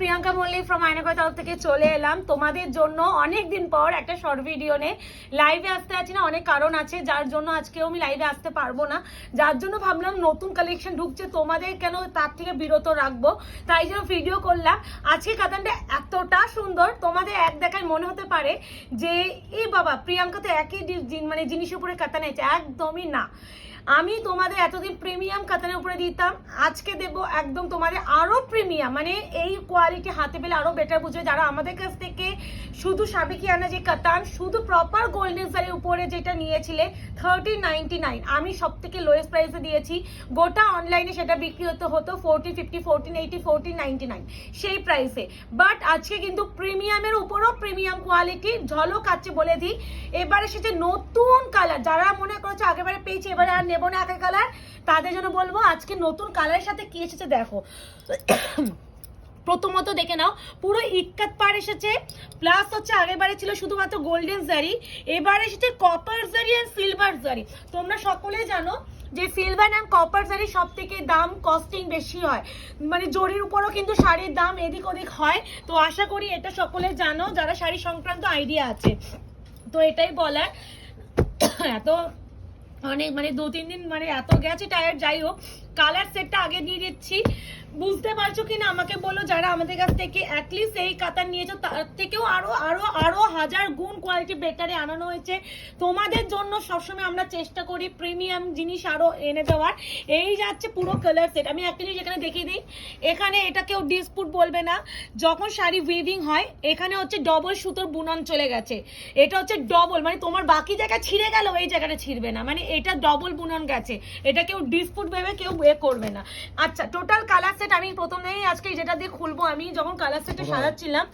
Priyanka Mallick from আয়নাকয় তরফ থেকে চলে এলাম। তোমাদের জন্য অনেক দিন পর একটা শর্ট ভিডিও নে। লাইভে আসতে আছি না, অনেক কারণ আছে, যার জন্য আজকেও আমি লাইভে আসতে পারব না। যার জন্য ভাবলাম নতুন কালেকশন ঢুকছে, তোমাদের কেন তার থেকে বিরত রাখব? তাই জন্য ভিডিও করলাম। আজকে কাতানটা এতটা সুন্দর, তোমাদের এক দেখায় মনে হতে পারে যে এই বাবা, প্রিয়াঙ্কা তো একই মানে জিনিসের উপরে কাতান একদমই না। আমি তোমাদের এতদিন প্রিমিয়াম কাতানের উপরে দিতাম, আজকে দেব একদম তোমাদের আরও প্রিমিয়াম মানে এই কোয়ালিটি হাতে পেলে আরও বেটার বুঝবে যারা আমাদের কাছ থেকে শুধু সাবেকি আনা যে কাতান, শুধু প্রপার গোল্ডেন সারির উপরে যেটা নিয়েছিলে থার্টি নাইনটি নাইন আমি সব থেকে লোয়েস্ট প্রাইসে দিয়েছি। গোটা অনলাইনে সেটা বিক্রি হতে, হতো forty fifty fourteen eighty fourteen ninety nine সেই প্রাইসে বাট আজকে কিন্তু প্রিমিয়ামের উপরও প্রিমিয়াম কোয়ালিটি ঝলক আছে বলে দিই। এবারে সেটা নতুন কালার যারা মনে করছে আগেবারে পেয়েছি, এবারে আর নেব না একের কালার তাদের জন্য বলব আজকে নতুন কালারের সাথে কি এসেছে দেখো। প্রথমত দেখে নাও, পুরো ইক্কাত পার এসেছে প্লাস হচ্ছে আগেরবারে ছিল শুধুমাত্র গোল্ডেন জারি এবারে এসেছে কপার জারি অ্যান্ড সিলভার জারি তোমরা সকলে জানো যে সিলভার অ্যান্ড কপার জারি সব থেকে দাম কস্টিং বেশি হয়। মানে জরির উপরও কিন্তু শাড়ির দাম এদিক ওদিক হয়। তো আশা করি এটা সকলে জানো, যারা শাড়ি সংক্রান্ত আইডিয়া আছে। তো এটাই বলার। এত অনেক মানে দু তিন দিন মানে এত গেছে টায়ার যাই হোক। কালার সেটটা আগে দিয়ে দিচ্ছি। বুঝতে পারছ কিনা? আমাকে বলো যারা আমাদের কাছ থেকে অ্যাটলিস্ট এই কাতার নিয়েছো, তার থেকেও আরও আরও আরও হাজার গুণ কোয়ালিটি বেটারে আনানো হয়েছে। তোমাদের জন্য সবসময় আমরা চেষ্টা করি প্রিমিয়াম জিনিস আরও এনে দেওয়ার। এই যাচ্ছে পুরো কালার সেট আমি একটা জিনিস এখানে দেখিয়ে দিই, এখানে এটা কেউ ডিসপুট বলবে না। যখন শাড়ি উইভিং হয়, এখানে হচ্ছে ডবল সুতোর বুনন চলে গেছে। এটা হচ্ছে ডবল মানে তোমার বাকি জায়গা ছিঁড়ে গেল, এই জায়গাটা ছিঁড়বে না। মানে এটা ডবল বুনন গেছে। এটা কেউ ডিসপুট ভেবে কেউ এ করবে না। আচ্ছা টোটাল কালার সেট আমি প্রথমেই আজকে যেটা দিয়ে খুলবো আমি যখন কালার সেটটা সাজাচ্ছিলাম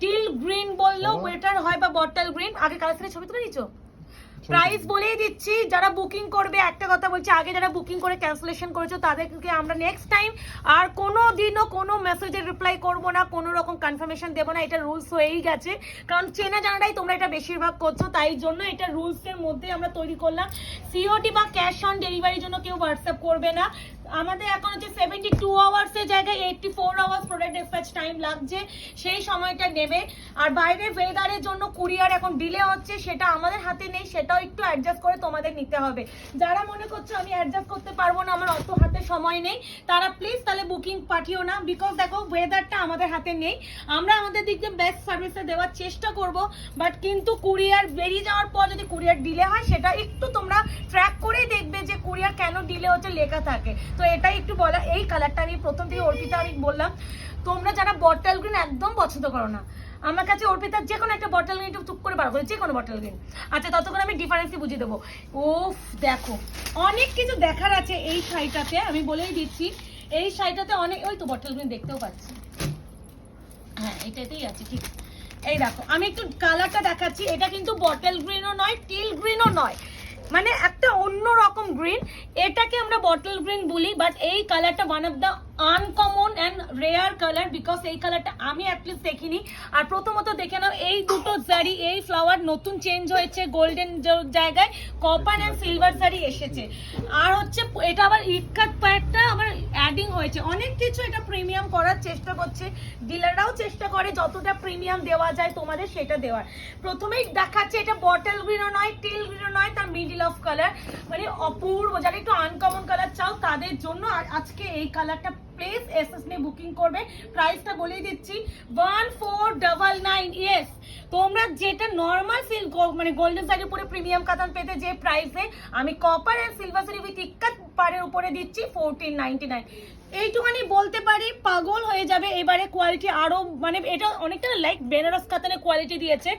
টিল গ্রিন বললেও বেটার হয় বা বটল গ্রিন আগে কালার সেটের ছবি তুলে নিচ্ছ প্রাইস বলেই দিচ্ছি যারা বুকিং করবে একটা কথা বলছি আগে যারা বুকিং করে ক্যান্সেলেশন করেছ তাদেরকে আমরা নেক্সট টাইম আর কোনো দিনও কোনো মেসেজের রিপ্লাই করব না কোনো রকম কনফার্মেশন দেবো না এটা রুলস হয়েই গেছে। কারণ চেনা জানাটাই তোমরা এটা বেশিরভাগ করছ তাই জন্য এটা রুলসের মধ্যে আমরা তৈরি করলাম। সিওটি বা ক্যাশ অন ডেলিভারির জন্য কেউ হোয়াটসঅ্যাপ করবে না। আমাদের এখন হচ্ছে সেভেন্টি টু আওয়ার্সের জায়গায় eighty four hours product dispatch time লাগছে, সেই সময়টা নেবে। আর বাইরে ওয়েদারের জন্য কুরিয়ার এখন ডিলে হচ্ছে, সেটা আমাদের হাতে নেই, সেটাও একটু অ্যাডজাস্ট করে তোমাদের নিতে হবে। যারা মনে করছ আমি অ্যাডজাস্ট করতে পারব না, আমার অত হাতে সময় নেই, তারা প্লিজ তাহলে বুকিং পাঠিও না বিকজ দেখো ওয়েদারটা আমাদের হাতে নেই। আমরা আমাদের দিক দিয়ে বেস্ট সার্ভিসে দেওয়ার চেষ্টা করব বাট কিন্তু কুরিয়ার বেরিয়ে যাওয়ার পর যদি কুরিয়ার ডিলে হয়, সেটা একটু তোমরা ট্র্যাক করেই দেখবে যে কুরিয়ার কেন ডিলে হচ্ছে, লেখা থাকে। তো এটাই একটু বলা, এই কালারটা আমি প্রথম থেকে অর্পিতা, আমি বললাম, তোমরা যারা বটল গ্রিন একদম পছন্দ করো না, আমার কাছে অর্পিতার যে কোনো একটা বটল গ্রিন একটু টুক করে বার করে যে কোনো বটল গ্রিন আচ্ছা ততক্ষণ আমি ডিফারেন্সই বুঝিয়ে দেবো। ওফ দেখো, অনেক কিছু দেখার আছে এই শাড়িটাতে, আমি বলেই দিচ্ছি, এই শাড়িটাতে অনেক, ওই তো বটল গ্রিন দেখতেও পাচ্ছি। হ্যাঁ এটাতেই আছে, ঠিক। এই দেখো, আমি একটু কালারটা দেখাচ্ছি, এটা কিন্তু বটল গ্রিনও নয় টিল গ্রিনও নয়। মানে একটা অন্য রকম গ্রিন এটাকে আমরা বটল গ্রিন বলি বাট এই কালারটা one of the uncommon and rare colour because এই কালারটা আমি অ্যাটলিস্ট দেখিনি। আর প্রথমত দেখে নাও, এই দুটো জারি এই ফ্লাওয়ার নতুন চেঞ্জ হয়েছে গোল্ডেন জায়গায়। কপার অ্যান্ড সিলভার জারি এসেছে। আর হচ্ছে, এটা আবার ইটকাট প্যাটটা আবার অ্যাডিং হয়েছে। অনেক কিছু এটা প্রিমিয়াম করার চেষ্টা করছে। ডিলাররাও চেষ্টা করে যতটা প্রিমিয়াম দেওয়া যায় তোমাদের সেটা দেওয়ার। প্রথমেই দেখাচ্ছে এটা বটল গ্রিনও নয় টিল গ্রিনও নয়, তার মিডিল অফ কালার মানে অপূর্ব, যারা একটু আনকমন কালার চাও, তাদের জন্য আজকে এই কালারটা প্লিজ এস এস নিয়ে বুকিং করবে। প্রাইসটা বলেই দিচ্ছি। One four double nine yes তোমরা যেটা নর্মাল সিল মানে গোল্ডেন শাড়ির উপরে প্রিমিয়াম কাতান পেতে যে প্রাইসে আমি copper and silver sari with ikat পারের উপরে দিচ্ছি ফোরটিন নাইনটি নাইন এইটুখানি বলতে পারি, পাগল হয়ে যাবে এবারে কোয়ালিটি আরও মানে এটা অনেকটা লাইক বেনারস কাতানের কোয়ালিটি দিয়েছে।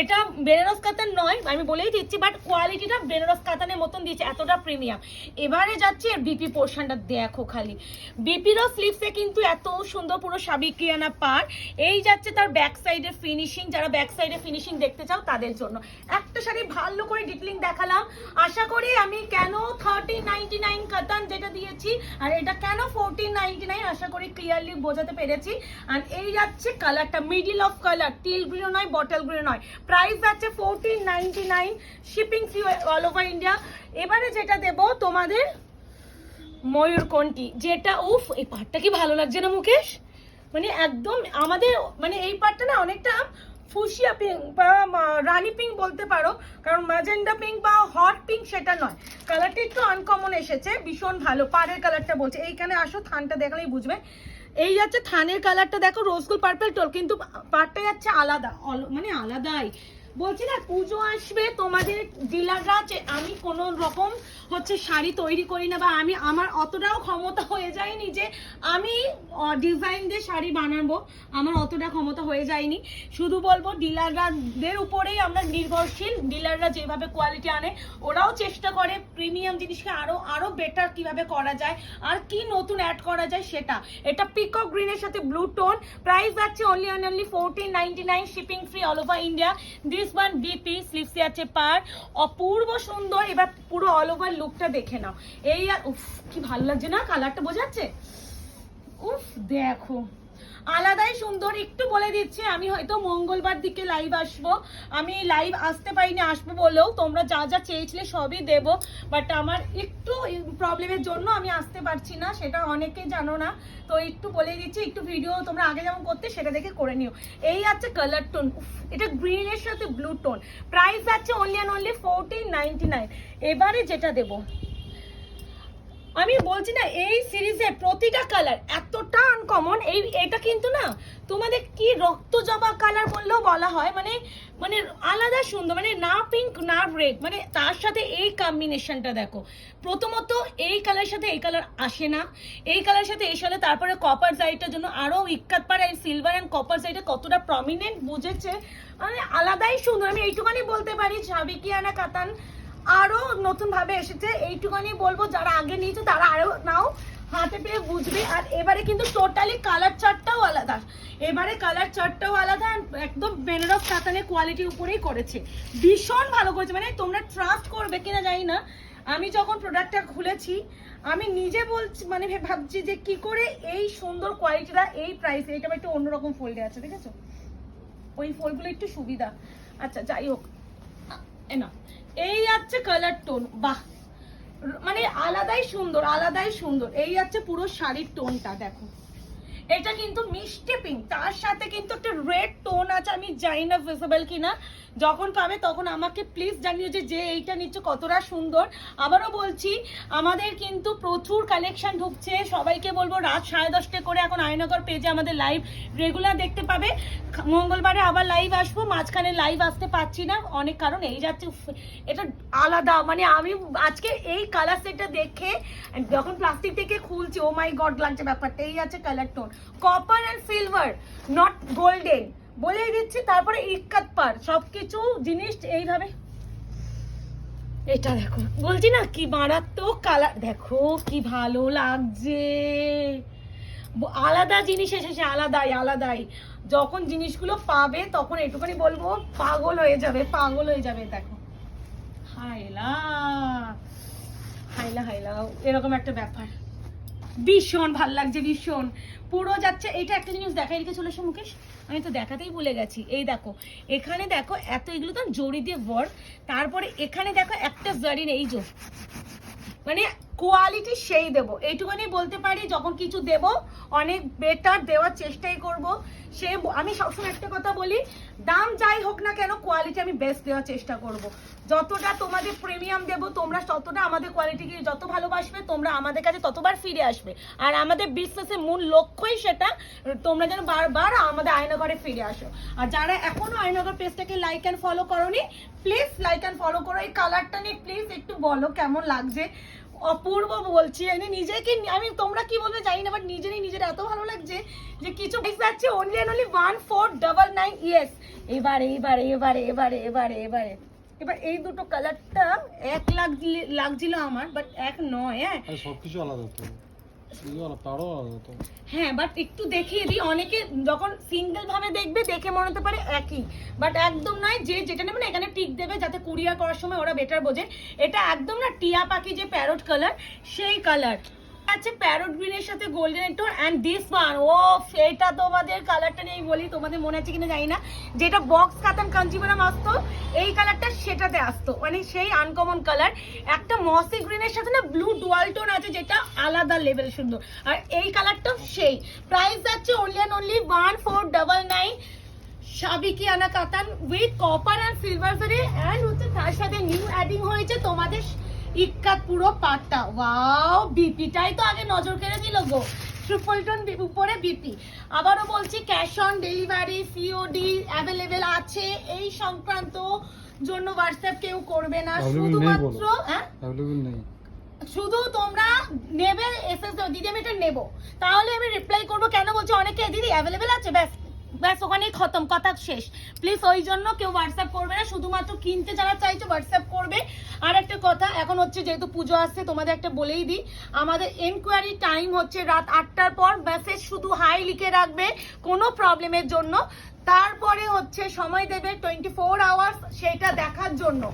এটা বেনারস কাতান নয়, আমি বলেই দিচ্ছি বাট কোয়ালিটিটা বেনারস কাতানের মতন দিয়েছে, এতটা প্রিমিয়াম এবারে যাচ্ছে বিপি পোর্শনটা দেখো খালি। বিপিরও স্লিপসে কিন্তু এত সুন্দর পুরো সাবিকিয়ানা পার। এই যাচ্ছে তার ব্যাক সাইডের ফিনিশিং যারা ব্যাক সাইডে ফিনিশিং দেখতে চাও তাদের জন্য। একটা শাড়ি ভালো করে ডিটেলিং দেখালাম। আশা করি আমি কেন থার্টি নাইনটি নাইন কাতান যেটা দিয়েছি, আর এটা কেন ফোরটিন নাইনটি নাইন আশা করি ক্লিয়ারলি বোঝাতে পেরেছি। আর এই যাচ্ছে কালারটা middle of colour teal green নয় বটল গ্রিন নয়। প্রাইস যাচ্ছে fourteen ninety nine shipping fee all over India এবারে যেটা দেব তোমাদের ময়ূরকণ্ঠী যেটা, উফ, এই পাটটা কি ভালো লাগছে না মুকেশ? মানে একদম আমাদের মানে এই পার্টটা না অনেকটা ফুসিয়া পিঙ্ক বা রানি পিঙ্ক বলতে পারো, কারণ ম্যাজেন্ডা পিঙ্ক বা হট পিঙ্ক সেটা নয়। কালারটা একটু আনকমন এসেছে, ভীষণ ভালো, পাড়ের কালারটা বলছে। এইখানে আসো, থানটা দেখলেই বুঝবে। এই যাচ্ছে থানের কালারটা দেখো রোজ গোল্ড পার্পেল টোল কিন্তু পার্টটা যাচ্ছে আলাদা মানে আলাদাই। বলছি না, পুজো আসবে তোমাদের ডিলাররা যে আমি কোন রকম হচ্ছে শাড়ি তৈরি করি না বা আমি আমার অতটাও ক্ষমতা হয়ে যায়নি যে আমি ডিজাইন দিয়ে শাড়ি বানাবো। আমার অতটা ক্ষমতা হয়ে যায়নি। শুধু বলব, ডিলাররাদের উপরেই আমরা নির্ভরশীল। ডিলাররা যেভাবে কোয়ালিটি আনে, ওরাও চেষ্টা করে প্রিমিয়াম জিনিসকে আরও আরও বেটার কীভাবে করা যায় আর কি নতুন অ্যাড করা যায় সেটা। এটা পিকক গ্রিনের সাথে ব্লু টোন প্রাইস যাচ্ছে only on only fourteen ninety nine shipping free all over India this one BP স্লিপসি আছে পার। অপূর্ব সুন্দর, এবার পুরো অল ওভার লুকটা দেখে নাও। এই আর, উফ, কি ভালো লাগছে না? কালারটা বোঝাচ্ছে? উফ, দেখো। আলাদাই সুন্দর, একটু বলে দিচ্ছি, আমি হয়তো মঙ্গলবার দিকে লাইভ আসব। আমি লাইভ আসতে পারিনি, আসব বলেও। তোমরা যা যা চেয়েছিলে সবই দেবো। বাট আমার একটু প্রবলেমের জন্য আমি আসতে পারছি না, সেটা অনেকে জানো না। তো একটু বলে দিচ্ছি, একটু ভিডিও তোমরা আগে যেমন করতে, সেটা দেখে করে নিও। এই আছে কালার টোন এটা গ্রিনের সাথে ব্লু টোন প্রাইস আছে only and only fourteen ninety nine এবারে যেটা দেবো আমি বলছি না, এই সিরিজে প্রতিটা কালার এতটা আনকমন এই, এটা কিন্তু না, তোমাদের কি রক্ত জবা কালার বললেও বলা হয় মানে মানে আলাদা সুন্দর মানে না পিঙ্ক না রেড মানে তার সাথে এই কম্বিনেশনটা দেখো। প্রথমত এই কালার সাথে এই কালার আসে না, এই কালার সাথে এই সাথে তারপরে কপার জাইটার জন্য আরও ইক্কাত পাড়া, এই সিলভার অ্যান্ড কপার জাইটা কতটা প্রমিনেন্ট বুঝেছে মানে আলাদাই সুন্দর, আমি এইটুখানি বলতে পারি সাবিকিয়ানা কাতান আরও নতুন ভাবে এসেছে। এইটুখানি বলব, যারা আগে নিয়েছে তারা আরও নাও। হাতে পেয়ে বুঝবে। আর এবারে কিন্তু টোটালি কালার চার্টটাও আলাদা। এবারে কালার চার্টটাও আলাদা একদম বেনারস কাতানের কোয়ালিটির উপরেই করেছে। ভীষণ ভালো করেছে। মানে তোমরা ট্রাস্ট করবে কিনা জানি না। আমি যখন প্রোডাক্টটা খুলেছি, আমি নিজে বলছি মানে ভাবছি যে কি করে এই সুন্দর কোয়ালিটিটা এই প্রাইসে এটা একটু অন্যরকম ফোল্ডে আছে, ঠিক আছে? ওই ফোল্ডগুলো একটু সুবিধা। আচ্ছা যাই হোক। এ না। এই যাচ্ছে কালার টোন বাহ। মানে আলাদাই সুন্দর আলাদাই সুন্দর। এই যাচ্ছে পুরো শাড়ির টোনটা দেখো। এটা কিন্তু মিষ্টি পিঙ্ক তার সাথে কিন্তু একটা রেড টোন আছে, আমি জানি না ভিজিবল কিনা। যখন পাবে তখন আমাকে প্লিজ জানিও যে যে এইটা নিচ্ছ কতটা সুন্দর। আবারও বলছি, আমাদের কিন্তু প্রচুর কালেকশন ঢুকছে। সবাইকে বলব, রাত সাড়ে দশটা করে এখন আয়নগর পেজে আমাদের লাইভ রেগুলার দেখতে পাবে। মঙ্গলবারে আবার লাইভ আসব, মাঝখানে লাইভ আসতে পারছি না। অনেক কারণ, এই যাচ্ছে এটা আলাদা। মানে আমি আজকে এই কালার সেটটা দেখে, যখন প্লাস্টিক থেকে খুলছি ও মাই গড লাগছে ব্যাপারটা, এই আছে colour tone copper and silver not golden বলেই দিচ্ছি, তারপরে ইক্কাত পার। সবকিছু জিনিস এইভাবে। এটা দেখো, বলছি না কি মারাত্মক কালার দেখো কি ভালো লাগছে। আলাদা জিনিস এসেছে, আলাদাই আলাদাই। যখন জিনিসগুলো পাবে, তখন একটুখানি বলব, পাগল হয়ে যাবে, পাগল হয়ে যাবে, দেখো। হাইলা হাইলা হাইলা এরকম একটা ব্যাপার। ভীষণ ভালো লাগছে, ভীষণ। পুরো যাচ্ছে, এটা একটা জিনিস দেখা এদিকে চলে মুকেশ। আমি তো দেখাতেই ভুলে গেছি। এই দেখো, এখানে দেখো, এত এগুলো তো জড়ি দিয়ে ভর, তারপরে এখানে দেখো একটা জারি নেই জো মানে কোয়ালিটি সেই দেব। এইটুখানি বলতে পারি, যখন কিছু দেব, অনেক বেটার দেওয়ার চেষ্টাই করব। সে আমি সবসময় একটা কথা বলি, দাম যাই হোক না কেন কোয়ালিটি আমি বেস্ট দেওয়ার চেষ্টা করব। যতটা তোমাদের প্রিমিয়াম দেব, তোমরা ততটা আমাদের কোয়ালিটিকে যত ভালোবাসবে, তোমরা আমাদের কাছে ততবার ফিরে আসবে। আর আমাদের বিশ্বাসের মূল লক্ষ্যই সেটা, তোমরা যেন বারবার আমাদের আয়নাঘরে ফিরে আসো। আর যারা এখনও আয়নাঘর পেজটাকে লাইক অ্যান্ড ফলো করোনি প্লিজ লাইক অ্যান্ড ফলো করো। এই কালারটা নিয়ে প্লিজ একটু বলো, কেমন লাগছে? অপূর্ব বলছি আমি নিজেকে আমি তোমরা কি বলবে জানি না বাট নিজেরই নিজের এত ভালো লাগছে যে কিছু আছে only and only one four double nine yes এবারে এবারে এবারে এবারে এবারে এবারে। এবার এই দুটো কালারটা এক লাখ লাগছিল আমার বাট এক নয় হ্যাঁ। সবকিছু আলাদা হ্যাঁ বাট একটু দেখিয়ে দিই। অনেকে যখন সিঙ্গেল ভাবে দেখবে, দেখে মনে হতে পারে একই। বাট একদম নয়, যে যেটা নেবে না, এখানে টিক দেবে যাতে কুরিয়ার করার সময় ওরা বেটার বোঝে। এটা একদম না, টিয়া পাখি যে প্যারট কালার সেই কালার আছে প্যারট গ্রিনের সাথে golden tone and this one ও সেটা তোমাদের কালারটা নিয়ে বলি, তোমাদের মনে আছে কিনা জানি না। যেটা বক্স কাতান কাঞ্জিভারাম আসতো এই কালারটা সেটাতে আসতো মানে সেই আনকমন কালার একটা মসি গ্রিনের সাথে না ব্লু ডুয়াল টোন আছে, যেটা আলাদা লেভেল সুন্দর। আর এই কালারটা সেই। প্রাইস যাচ্ছে only and only one four double nine সাবিকি আনা কাতান with copper and silver zari and হচ্ছে তার সাথে নিউ অ্যাডিং হয়েছে তোমাদের ইক্কাত পুরো পাটটা। ওয়াও বিপিটাই তো আগে নজর কেড়ে দিল গো। ট্রিপল উপরে বিপি আবারও বলছি cash on delivery COD available আছে। এই সংক্রান্ত জন্য হোয়াটসঅ্যাপ কেউ করবে না। শুধুমাত্র হ্যাঁ? শুধু তোমরা নেবে এসএস দিদি আমি এটা নেব। তাহলে আমি রিপ্লাই করব। কেন বলছি অনেকে দিদি অ্যাভেলেবেল আছে? ব্যাস। ব্যাস, ওখানেই খতম, কথা শেষ। প্লিজ ওই জন্য কেউ হোয়াটসঅ্যাপ করবে না, শুধুমাত্র কিনতে যারা চাইছো হোয়াটসঅ্যাপ করবে। আর একটা কথা, এখন হচ্ছে যেহেতু পুজো আসছে, তোমাদের একটা বলেই দিই, আমাদের এনকোয়ারি টাইম হচ্ছে রাত আটটার পর মেসেজ শুধু হাই লিখে রাখবে, কোনো প্রবলেমের জন্য। তারপরে হচ্ছে সময় দেবে টোয়েন্টি ফোর আওয়ার্স সেটা দেখার জন্য।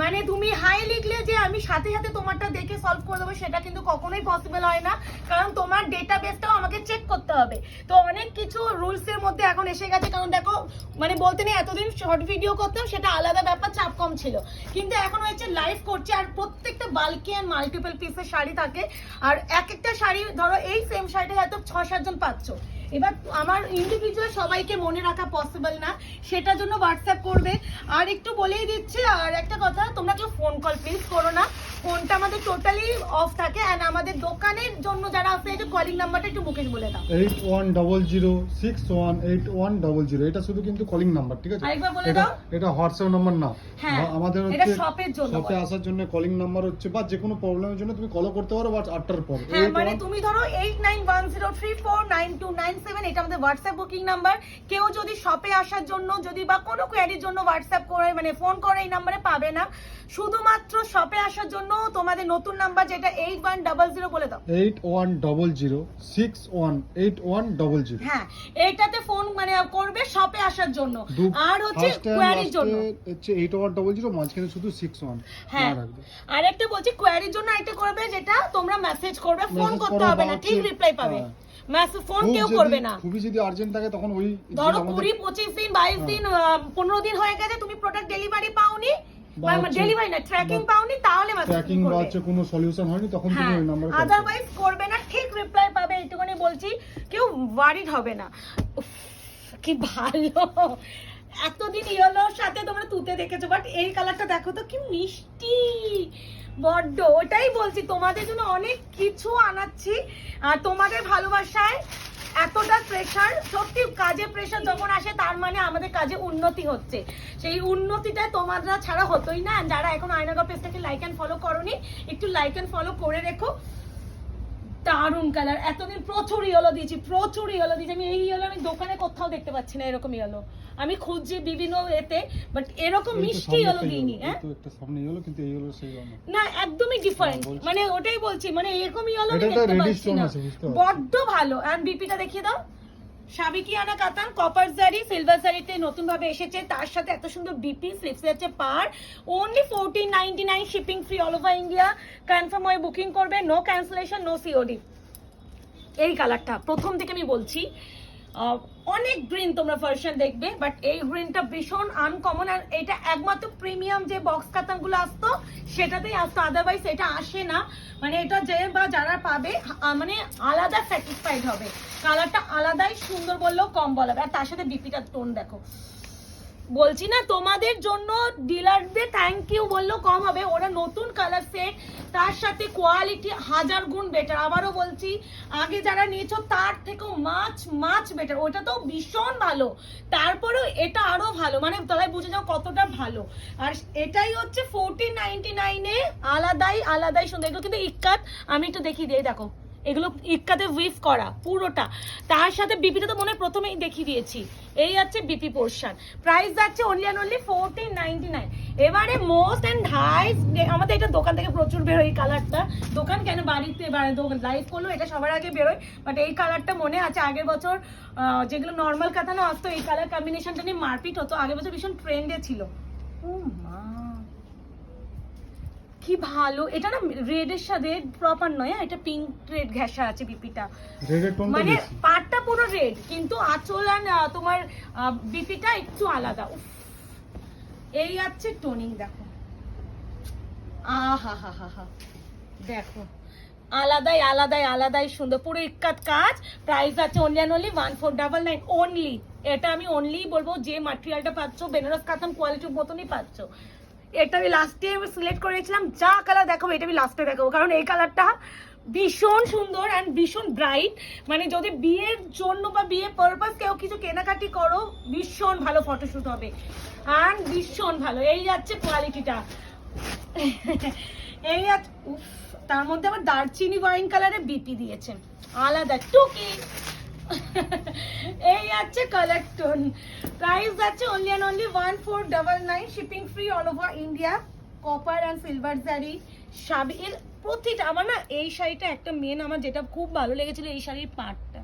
মানে তুমি হাই লিখলে যে আমি সাথে সাথে তোমারটা দেখে সলভ করে দেবো, সেটা কিন্তু কখনোই পসিবল হয় না। কারণ তোমার ডেটা বেসটাও আমাকে চেক করতে হবে। তো অনেক কিছু রুলস এর মধ্যে এখন এসে গেছে। কারণ দেখো মানে বলতে নেই, এতদিন শর্ট ভিডিও করতাম, সেটা আলাদা ব্যাপার, চাপ কম ছিল। কিন্তু এখন হচ্ছে লাইভ করছে, আর প্রত্যেকটা বাল্কি অ্যান্ড মাল্টিপল পিসের শাড়ি থাকে। আর এক একটা শাড়ি, ধরো এই সেম শাড়িটা হয়তো ছ সাতজন পাচ্ছ। এবার আমার ইন্ডিভিজুয়াল সবাইকে মনে রাখা পসিবল না সেটার জন্য হোয়াটসঅ্যাপ করবে। আর একটু বলেই দিচ্ছি আর একটা কথা তোমরা কেউ ফোন কল প্লিজ করো না। ফোনটা আমাদের টোটালি অফ থাকে অ্যান্ড আমাদের দোকানের জন্য যারা আছে একটু কলিং নাম্বারটা একটু মুকেশ বলে দাও। Eight one double zero six one eight one double zero এটা শুধু কিন্তু কলিং নাম্বার ঠিক আছে? আরেকবার বলে এটা দাও। এটা হোয়াটসঅ্যাপ নাম্বার না। হ্যাঁ, আমাদের এটা হচ্ছে শপের জন্য শপে আসার জন্য কলিং নাম্বার হচ্ছে বা যে কোনো প্রবলেমের জন্য তুমি কলও করতে পারো বা আটটার পর। হ্যাঁ মানে তুমি ধরো eight nine one zero three four nine two nine seven এটা আমাদের হোয়াটসঅ্যাপ বুকিং নাম্বার কেউ যদি শপে আসার জন্য যদি বা কোনো কোয়ারির জন্য হোয়াটসঅ্যাপ করে মানে ফোন করে এই নাম্বারে পাবে না। শুধুমাত্র শপে আসার জন্য তোমাদের নতুন নাম্বার যেটা এইট ওয়ান ডাবল জিরো বলে দাও। Eight one double zero six one eight one double zero হ্যাঁ এটাতে ফোন মানে করবে শপে আসার জন্য। আর হচ্ছে কোয়ারির জন্য। হচ্ছে এইট ওয়ান ডবল জিরো মাঝখানে শুধু সিক্স ওয়ান হ্যাঁ আর একটা বলছি কোয়ারির জন্য একটা করবে যেটা তোমরা মেসেজ করবে ফোন করতে হবে না ঠিক রিপ্লাই পাবে। হ্যাঁ। ফোন কেউ করবে না। খুবই যদি আর্জেন্ট থাকে তখন ওই ধরো কুড়ি পঁচিশ দিন বাইশ হ্যাঁ। দিন পনেরো দিন হয়ে গেছে তুমি প্রোডাক্ট ডেলিভারি পাওনি। ডেলিভারি না ট্র্যাকিং পাওনি তাহলে ট্র্যাকিং বা হচ্ছে কোনো সলিউশন হয়নি তখন তুমি হ্যাঁ ওই নাম্বারে আদারওয়াইজ করবে। না ঠিক রিপ্লাই পাবে এইটুকুনি বলছি কেউ ওয়ারিড হবে না। কি ভালো। এতদিন ইয়েলোর সাথে তোমরা তুতে দেখেছ বাট এই কালারটা দেখো তো কি মিষ্টি। বড্ড, ওটাই বলছি, তোমাদের জন্য অনেক কিছু আনাচ্ছি, আর তোমাদের ভালোবাসায় এতটা প্রেশার সত্যি কাজে প্রেশার যখন আসে, তার মানে আমাদের কাজে উন্নতি হচ্ছে। সেই উন্নতিটা তোমরা ছাড়া হতোই না। যারা এখন আয়নাগা পেজটাকে লাইক অ্যান্ড ফলো করনি, একটু লাইক অ্যান্ড ফলো করে রেখো। দারুণ কালার এতদিন প্রচুর ইয়েলো দিয়েছি প্রচুর ইয়েলো দিয়েছি। আমি এই ইয়েলো আমি দোকানে কোথাও দেখতে পাচ্ছি না এরকম ইয়েলো আমি খুঁজছি বিভিন্ন এতে বাট এরকম মিষ্টি ইয়েলো দিইনি হ্যাঁ? একটা সামনে ইয়েলো কিন্তু এই হলো সেই না না একদমই ডিফারেন্ট হ্যাঁ, মানে ওটাই বলছি মানে এরকম ইয়েলো আমি দেখতে পাচ্ছি না। বড্ড ভালো। এন্ড বিপিটা দেখিয়ে দাও। সাবিকিয়ানা কাতান কপার জারি সিলভার জারিতে নতুন ভাবে এসেছে। তার সাথে এত সুন্দর বিপি স্লিপস আছে পার only fourteen ninety nine shipping free all over India confirm হয়ে বুকিং করবে নো ক্যান্সেলেশন নো সিওডি এই কালারটা প্রথম থেকে আমি বলছি অনেক গ্রিন তোমরা ভার্সন দেখবে বাট এই গ্রিনটা ভীষণ আনকমন আর এটা একমাত্র প্রিমিয়াম যে বক্স কাতানগুলো আসতো, সেটাতেই আসতো। আদারওয়াইজ এটা আসে না। মানে এটা যে বা যারা পাবে মানে আলাদা স্যাটিসফাইড হবে। কালারটা আলাদাই সুন্দর বললেও কম বলা আর তার সাথে বিপিটার টোন দেখো। বলছি না, তোমাদের জন্য ডিলারদের থ্যাংক ইউ বললেও কম হবে। ওরা নতুন কালার সেট তার সাথে কোয়ালিটি হাজার গুণ বেটার আবারও বলছি, আগে যারা নিয়েছো, তার থেকেও মাছ মাছ বেটার ওটা তো ভীষণ ভালো। তারপরেও এটা আরও ভালো। মানে তাহলে বুঝে যাও কতটা ভালো। আর এটাই হচ্ছে ফোরটিন নাইনটি নাইনে আলাদাই আলাদাই সুন্দর। এগুলো কিন্তু ইক্কাত। আমি একটু দেখিয়ে এই দেখো। এগুলো ইক্কাতে উইফ করা, পুরোটা। তার সাথে বিপিটা তো মনে হয় প্রথমেই দেখিয়ে দিয়েছি। এই হচ্ছে বিপি পোর্শন প্রাইস যাচ্ছে only and only fourteen ninety nine এবারে মোস্ট অ্যান্ড হাই আমাদের এটা দোকান থেকে প্রচুর বেরোয় এই কালারটা দোকান কেন বাড়িতে লাইভ করল, এটা সবার আগে বেরোয় বাট এই কালারটা মনে আছে, আগের বছর যেগুলো নর্মাল কাতানো আসতো এই কালার কম্বিনেশনটা নিয়ে মারপিট হতো। আগের বছর ভীষণ ট্রেন্ডে ছিল। ও মা কি ভালো? এটা না রেডের সাথে প্রপার নয় হ্যাঁ, এটা পিঙ্ক রেড ঘেঁষা আছে বিপিটা মানে পাটটা পুরো রেড কিন্তু আঁচল আর তোমার বিপিটা একটু আলাদা। এই আছে টোনিং দেখো। আহা হা হা হা দেখো। আলাদাই আলাদাই আলাদাই সুন্দর। পুরো ইক্কাত কাজ। প্রাইস আছে only and only one four double nine only এটা আমি অনলি বলব যে মাটেরিয়ালটা পাচ্ছ বেনারস কাতান কোয়ালিটির মতনই পাচ্ছ। এটা আমি লাস্টে সিলেক্ট করেছিলাম, যা কালার দেখাবো এটা আমি লাস্টে দেখাবো। কারণ এই কালারটা ভীষণ সুন্দর অ্যান্ড ভীষণ ব্রাইট মানে যদি বিয়ের জন্য বা বিয়ের পারপাস কেউ কিছু কেনাকাটি করো, ভীষণ ভালো ফটোশ্যুট হবে। অ্যান্ড ভীষণ ভালো। এই যাচ্ছে কোয়ালিটিটা এই তার মধ্যে আবার দারচিনি ওয়াইন কালারের বিপি দিয়েছেন আলাদা টুকি। এই আছে কালেকশন প্রাইস আছে only and only one four double nine shipping free all over India copper and silver zari এর প্রতিটা, আমার না এই শাড়িটা একটা মেন আমার যেটা খুব ভালো লেগেছিল এই শাড়ির পাটটা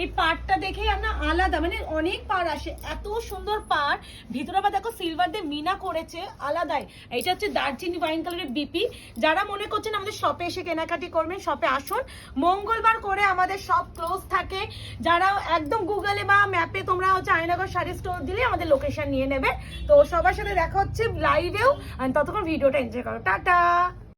এই পাটটা দেখেই আমরা আলাদা মানে অনেক পার আসে, এত সুন্দর পার ভিতরে আবার দেখো সিলভার দিয়ে মিনা করেছে, আলাদাই। এইটা হচ্ছে দার্জিলিং ওয়াইন কালারের বিপি যারা মনে করছেন আমাদের শপে এসে কেনাকাটি করবেন শপে আসুন। মঙ্গলবার করে আমাদের সব ক্লোজ থাকে। যারা একদম গুগলে বা ম্যাপে তোমরা হচ্ছে আয়নাগর শাড়ি স্টোর দিলে আমাদের লোকেশন নিয়ে নেবে। তো সবার সাথে দেখা হচ্ছে লাইভেও ততক্ষণ ভিডিওটা এনজয় করো। টাটা!